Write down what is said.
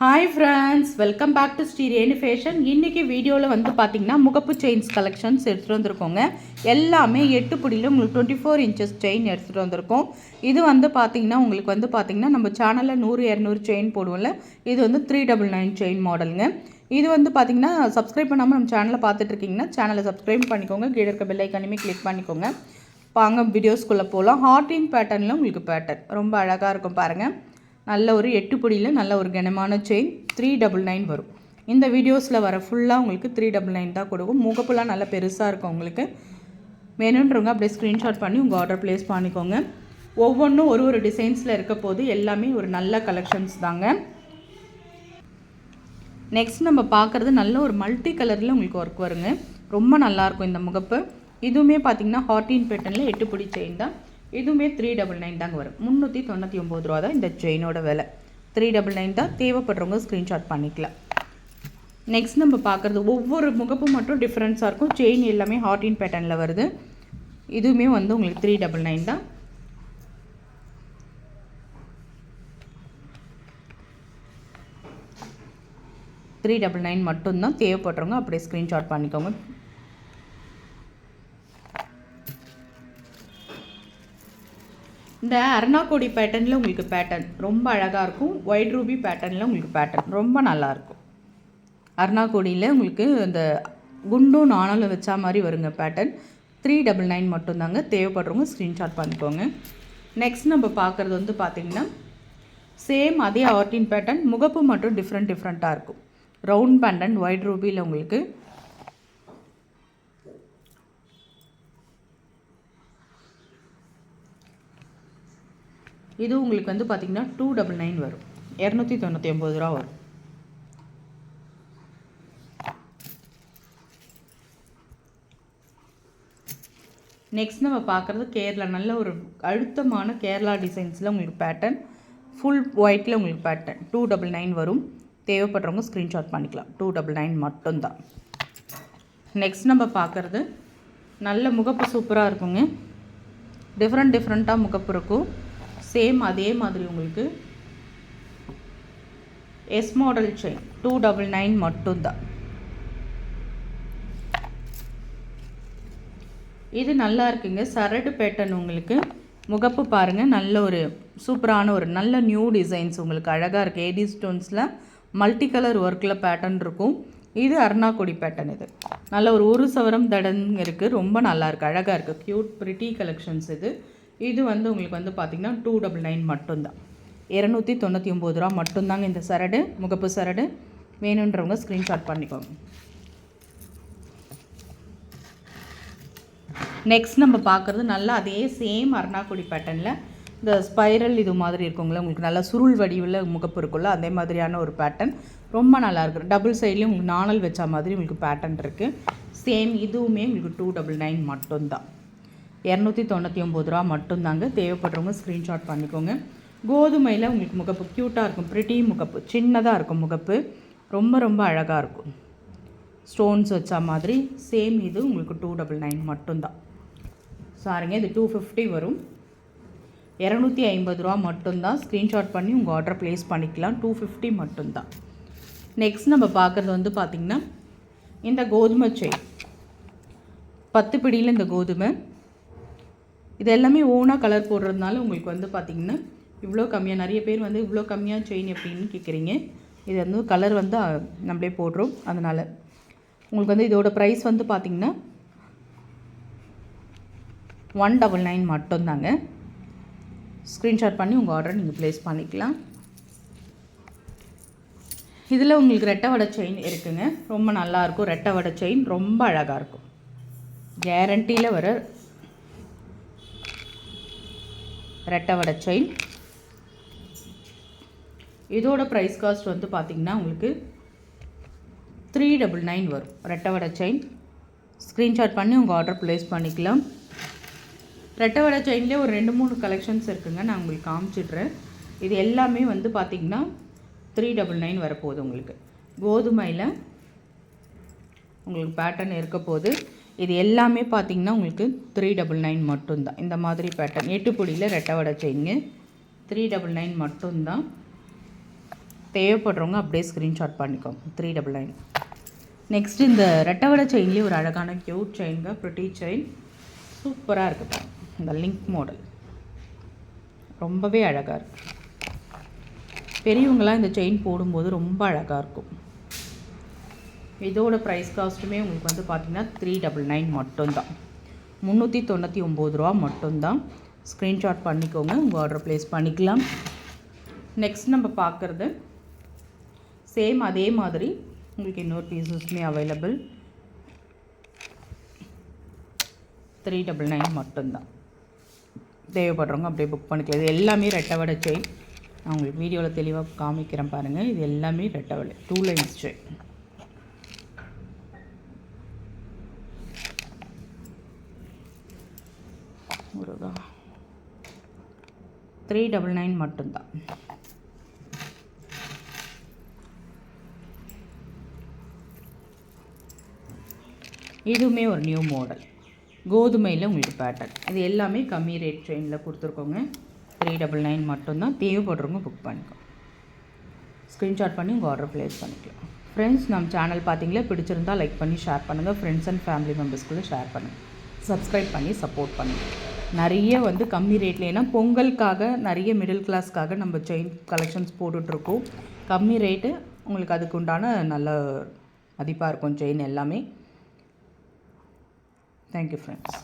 Hi friends welcome back to Sri Renu fashion இன்றைக்கி வீடியோவில் வந்து பார்த்தீங்கன்னா முகப்பு செயின்ஸ் கலெக்ஷன்ஸ் எடுத்துகிட்டு வந்திருக்கோங்க. எல்லாமே எட்டு புடியில் உங்களுக்கு டுவெண்ட்டி ஃபோர் இன்ச்சஸ் செயின் எடுத்துகிட்டு வந்திருக்கோம். இது வந்து பார்த்தீங்கன்னா உங்களுக்கு வந்து பார்த்தீங்கன்னா நம்ம சேனலில் நூறு இரநூறு செயின் போடுவோம்ல. இது வந்து த்ரீ டபுள் நைன் செயின் மாடலுங்க இது வந்து பார்த்தீங்கன்னா சப்ஸ்கிரைப் பண்ணாமல் நம்ம சேனலில் பார்த்துட்டு இருக்கீங்கன்னா சேனலை சப்ஸ்கிரைப் பண்ணிக்கோங்க. கீழே இருக்க பெல்லைக்கானுமே கிளிக் பண்ணிக்கோங்க. வாங்க வீடியோஸ்குள்ளே போகலாம் ஹார்டின் பேட்டர்னில் உங்களுக்கு பேட்டர்ன் ரொம்ப அழகாக இருக்கும் பாருங்கள் நல்ல ஒரு எட்டு பொடியில் நல்ல ஒரு கனமான செயின் த்ரீ டபுள் நைன் வரும். இந்த வீடியோஸில் வர ஃபுல்லாக உங்களுக்கு த்ரீ டபுள் நைன் தான் கொடுக்கும். முகப்புலாம் நல்லா பெருசாக இருக்கும் உங்களுக்கு. வேணுன்றவங்க அப்படியே ஸ்க்ரீன்ஷாட் பண்ணி உங்கள் ஆர்டர் ப்ளேஸ் பண்ணிக்கோங்க. ஒவ்வொன்றும் ஒரு ஒரு டிசைன்ஸில் இருக்க போது எல்லாமே ஒரு நல்ல கலெக்ஷன்ஸ் தாங்க. நெக்ஸ்ட் நம்ம பார்க்குறது நல்ல ஒரு மல்டி கலரில் உங்களுக்கு ஒர்க் வருங்க. ரொம்ப நல்லாயிருக்கும் இந்த முகப்பு. இதுவுமே பார்த்திங்கன்னா ஹார்டின் பேட்டர்னில் எட்டு பிடி செயின் தான். இதுவுமே த்ரீ டபுள் நைன் தாங்க வரும். முந்நூற்றி தொண்ணூற்றி ஒம்பது ரூபா தான் இந்த செயினோட விலை. த்ரீ டபுள் நைன் தான் தேவைப்படுறவங்க ஸ்க்ரீன்ஷாட் பண்ணிக்கலாம். நெக்ஸ்ட் நம்ம பார்க்குறது ஒவ்வொரு முகப்பும் மட்டும் டிஃப்ரென்ஸாக இருக்கும். செயின் எல்லாமே ஹார்டின் பேட்டர்னில் வருது. இதுவுமே வந்து உங்களுக்கு த்ரீ டபுள் நைன் தான். த்ரீ டபுள் நைன் மட்டும்தான் தேவைப்படுறவங்க அப்படியே ஸ்க்ரீன்ஷாட் பண்ணிக்கோங்க. இந்த அருணாக்கோடி பேட்டர்னில் உங்களுக்கு பேட்டர்ன் ரொம்ப அழகாக இருக்கும். ஒயிட் ரூபி பேட்டர்னில் உங்களுக்கு பேட்டர்ன் ரொம்ப நல்லாயிருக்கும் அருணாக்கோடியில் உங்களுக்கு இந்த குண்டும் நாணலும் வச்சா மாதிரி வருங்க பேட்டர்ன் த்ரீ டபுள் நைன் மட்டும்தாங்க. தேவைப்படுறவங்க ஸ்க்ரீன்ஷாட் பண்ணிக்கோங்க. நெக்ஸ்ட் நம்ம பார்க்குறது வந்து பார்த்திங்கன்னா சேம் அதே ஆர்டின் பேட்டர்ன் முகப்பு மட்டும் டிஃப்ரெண்ட் டிஃப்ரெண்ட்டாக இருக்கும். ரவுண்ட் பேண்டன் ஒயிட் ரூபியில் உங்களுக்கு இது உங்களுக்கு வந்து பார்த்திங்கன்னா டூ டபுள் நைன் வரும். இரநூத்தி தொண்ணூற்றி ஒம்பது ரூபா வரும். நெக்ஸ்ட் நம்ம பார்க்குறது கேரளா. நல்ல ஒரு அழுத்தமான கேரளா டிசைன்ஸில் உங்களுக்கு பேட்டர்ன் ஃபுல் ஒயிட்டில் உங்களுக்கு பேட்டர்ன் டூ டபுள் நைன் வரும். தேவைப்படுறவங்க ஸ்க்ரீன்ஷாட் பண்ணிக்கலாம். டூ டபுள் நைன் மட்டும்தான். நெக்ஸ்ட் நம்ம பார்க்குறது நல்ல முகப்பு சூப்பராக இருக்குங்க. டிஃப்ரெண்ட் டிஃப்ரெண்ட்டாக முகப்பு இருக்கும். சேம் அதே மாதிரி உங்களுக்கு S model chain two double nine மட்டும்தான். இது நல்லா இருக்குங்க. சரடு பேட்டர்ன் உங்களுக்கு முகப்பு பாருங்கள் நல்ல ஒரு சூப்பரான ஒரு நல்ல நியூ டிசைன்ஸ் உங்களுக்கு அழகாக இருக்குது ஏடி ஸ்டோன்ஸில் மல்டி கலர் ஒர்க்கில் பேட்டர்ன் இருக்கும். இது அருணாக்குடி பேட்டர்ன் இது. நல்ல ஒரு ஒரு சவரம் தடன் இருக்குது ரொம்ப நல்லா இருக்குது அழகாக இருக்குது க்யூட் ப்ரிட்டி கலெக்ஷன்ஸ் இது. இது வந்து உங்களுக்கு வந்து பார்த்திங்கன்னா டூ டபுள் நைன் மட்டும்தான். இரநூத்தி தொண்ணூற்றி ஒம்பது ரூபா மட்டும்தாங்க இந்த சரடு முகப்பு சரடு. வேணுன்றவங்க ஸ்க்ரீன்ஷாட் பண்ணிக்கோங்க. நெக்ஸ்ட் நம்ம பார்க்குறது நல்லா அதே சேம் அருணாக்குடி பேட்டர்னில் இந்த ஸ்பைரல் இது மாதிரி இருக்குங்களா உங்களுக்கு நல்லா சுருள் வடிவில் முகப்பு இருக்குல்ல அதே மாதிரியான ஒரு பேட்டர்ன் ரொம்ப நல்லா இருக்குது டபுள் சைட்லேயும் உங்களுக்கு நாணல் வச்ச மாதிரி உங்களுக்கு பேட்டர்ன் இருக்குது சேம் இதுவுமே உங்களுக்கு டூ டபுள் நைன் மட்டும்தான். இரநூத்தி தொண்ணூற்றி ஒம்பது ரூபா மட்டும்தாங்க தேவைப்படுறவங்க ஸ்க்ரீன்ஷாட் பண்ணிக்கோங்க. கோதுமையில் உங்களுக்கு முகப்பு க்யூட்டாக இருக்கும். ப்ரிட்டி முகப்பு. சின்னதாக இருக்கும் முகப்பு. ரொம்ப ரொம்ப அழகாக இருக்கும். ஸ்டோன்ஸ் வச்சா மாதிரி சேம் இது உங்களுக்கு டூ டபுள் நைன் மட்டும்தான். சாரிங்க இது டூ ஃபிஃப்டி வரும். இரநூத்தி ஐம்பது ரூபா மட்டும்தான் ஸ்க்ரீன்ஷாட் பண்ணி உங்கள் ஆர்டர் ப்ளேஸ் பண்ணிக்கலாம். டூ ஃபிஃப்டி மட்டும்தான். நெக்ஸ்ட் நம்ம பார்க்குறது வந்து பார்த்திங்கன்னா இந்த கோதுமை செயின் பத்து பிடியில் இந்த கோதுமை. இது எல்லாமே ஓனாக கலர் போடுறதுனால உங்களுக்கு வந்து பார்த்திங்கன்னா இவ்வளோ கம்மியாக நிறைய பேர் வந்து இவ்வளோ கம்மியாக செயின் எப்படின்னு கேட்குறீங்க இது வந்து கலர் வந்து நம்மளே போடுறோம். அதனால் உங்களுக்கு வந்து இதோட ப்ரைஸ் வந்து பார்த்திங்கன்னா ஒன் டபுள் நைன் மட்டும்தாங்க. ஸ்க்ரீன்ஷாட் பண்ணி உங்கள் ஆர்டரை நீங்கள் ப்ளேஸ் பண்ணிக்கலாம். இதில் உங்களுக்கு ரெட்டை வடை செயின் இருக்குங்க. ரொம்ப நல்லாயிருக்கும் ரெட்டை வடை செயின் ரொம்ப அழகாக இருக்கும். கேரண்டியில் வர ரெட்டை வடை செயின். இதோட ப்ரைஸ் காஸ்ட் வந்து பார்த்திங்கன்னா உங்களுக்கு த்ரீ டபுள் நைன் வரும். ரெட்டை வடை செயின். ஸ்க்ரீன்ஷாட் பண்ணி உங்கள் ஆர்டர் ப்ளேஸ் பண்ணிக்கலாம். ரெட்டை வடை செயின்லேயே ஒரு ரெண்டு மூணு கலெக்ஷன்ஸ் இருக்குங்க. நான் உங்களுக்கு காமிச்சிடுறேன். இது எல்லாமே வந்து பார்த்திங்கன்னா த்ரீ டபுள் நைன் வரப்போகுது உங்களுக்கு. கோதுமையில் உங்களுக்கு பேட்டர்ன் இருக்க போகுது. இது எல்லாமே பார்த்தீங்கன்னா உங்களுக்கு த்ரீ டபுள் நைன் மட்டும்தான். இந்த மாதிரி பேட்டர்ன் எட்டுப்பொடியில் ரெட்டை வடை செயின்ங்க த்ரீ டபுள் நைன் மட்டும்தான். தேவைப்படுறவங்க அப்படியே ஸ்க்ரீன்ஷாட் பண்ணிக்கோங்க. த்ரீ டபுள் நைன் நெக்ஸ்ட் இந்த ரெட்டவடை செயின்லேயே ஒரு அழகான க்யூட் செயின்ங்க ப்ரிட்டி செயின் சூப்பராக இருக்குது இந்த லிங்க் மாடல் ரொம்பவே அழகாக இருக்குது பெரியவங்களாம் இந்த செயின் போடும்போது ரொம்ப அழகாக இருக்கும். இதோட ப்ரைஸ் காஸ்ட்டுமே உங்களுக்கு வந்து பார்த்திங்கன்னா த்ரீ டபுள் நைன் மட்டும்தான். முந்நூற்றி தொண்ணூற்றி ஒம்பது ரூபா மட்டும்தான். ஸ்க்ரீன்ஷாட் பண்ணிக்கோங்க உங்கள் ஆர்டர் ப்ளேஸ் பண்ணிக்கலாம். நெக்ஸ்ட் நம்ம பார்க்குறது சேம் அதே மாதிரி உங்களுக்கு இன்னொரு பீசஸ்மே அவைலபிள் த்ரீ டபுள் நைன் மட்டும்தான். தேவைப்படுறவங்க அப்படியே புக் பண்ணிக்கலாம். இது எல்லாமே ரெட்டவடை செயின் நான் உங்களுக்கு வீடியோவில் தெளிவாக காமிக்கிறேன் பாருங்கள் இது எல்லாமே ரெட்டவடை two lines chain Muruga three double nine மட்டும்தான். இதுவுமே ஒரு நியூ மாடல் கோதுமையில் உங்களுக்கு பேட்டர்ன் இது எல்லாமே கம்மி ரேட் ட்ரெயினில் கொடுத்துருக்கோங்க. த்ரீ டபுள் நைன் மட்டும்தான். தேவைப்படுறவங்க புக் பண்ணிக்கோ. ஸ்க்ரீன்ஷாட் பண்ணி உங்கள் ஆர்டர் ப்ளேஸ் பண்ணிக்கலாம். ஃப்ரெண்ட்ஸ் நம்ம சேனல் பார்த்தீங்களா? பிடிச்சிருந்தால் லைக் பண்ணி ஷேர் பண்ணுங்கள் ஃப்ரெண்ட்ஸ் அண்ட் ஃபேமிலி மெம்பர்ஸ்குள்ளே ஷேர் பண்ணுங்கள் சப்ஸ்கிரைப் பண்ணி சப்போர்ட் பண்ணுங்கள் நிறைய வந்து கம்மி ரேட்டில் ஏன்னா பொங்கலுக்காக நிறைய மிடில் கிளாஸ்க்காக நம்ம செயின் கலெக்ஷன்ஸ் போட்டுட்ருக்கோம் கம்மி ரேட்டு உங்களுக்கு அதுக்கு உண்டான நல்ல மதிப்பாக இருக்கும் செயின் எல்லாமே தேங்க்யூ ஃப்ரெண்ட்ஸ்.